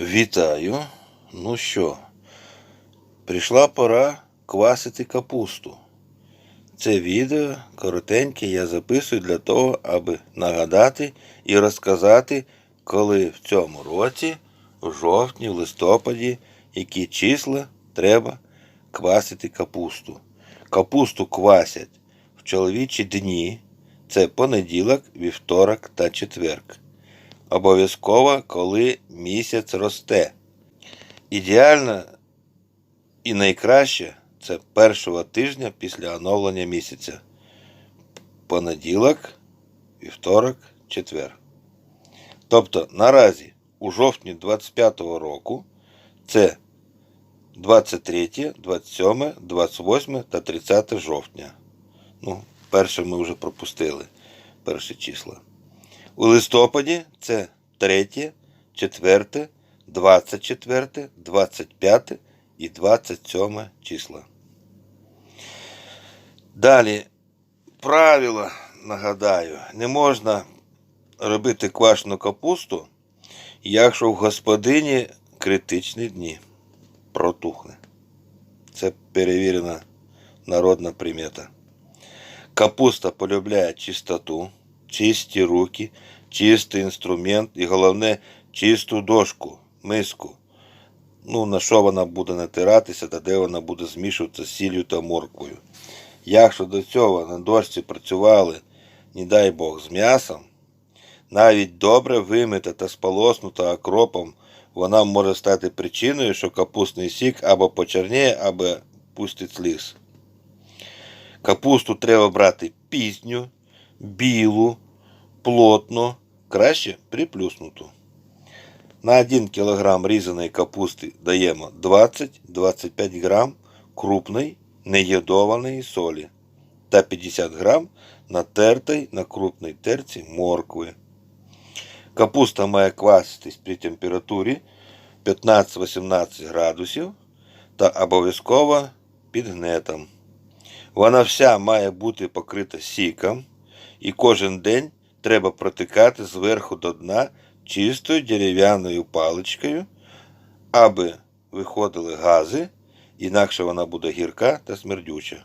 Вітаю. Ну що, прийшла пора квасити капусту. Це відео коротеньке я записую для того, аби нагадати і розказати, коли в цьому році, в жовтні, в листопаді, які числа треба квасити капусту. Капусту квасять в чоловічі дні. Це понеділок, вівторок та четверг. Обов'язково, коли місяць росте. Ідеально і найкраще це першого тижня після оновлення місяця. Понеділок, вівторок, четвер. Тобто наразі у жовтні 25-го року це 23, 27, 28 та 30 жовтня. Ну, перше ми вже пропустили перші числа. У листопаді це 3, 4, 24, 25 і 27 числа. Далі правило нагадаю, не можна робити квашену капусту, якщо в господині критичні дні протухне. Це перевірена народна примета. Капуста полюбляє чистоту, чисті руки, чистий інструмент і головне чисту дошку, миску. Ну, на що вона буде натиратися та де вона буде змішуватися з сіллю та морквою. Якщо до цього на дошці працювали, не дай Бог, з м'ясом, навіть добре вимита та сполоснута окропом, вона може стати причиною, що капустний сік або почерніє, або пустить сліз. Капусту треба брати пізню, білу, плотну, краще приплюснуту. На 1 кг різаної капусти даємо 20-25 г крупної неєдованої солі та 50 г натертої на крупній терці моркви. Капуста має кваситись при температурі 15-18 градусів та обов'язково під гнетом. Вона вся має бути покрита сіком, і кожен день треба протикати зверху до дна чистою дерев'яною паличкою, аби виходили гази, інакше вона буде гірка та смердюча.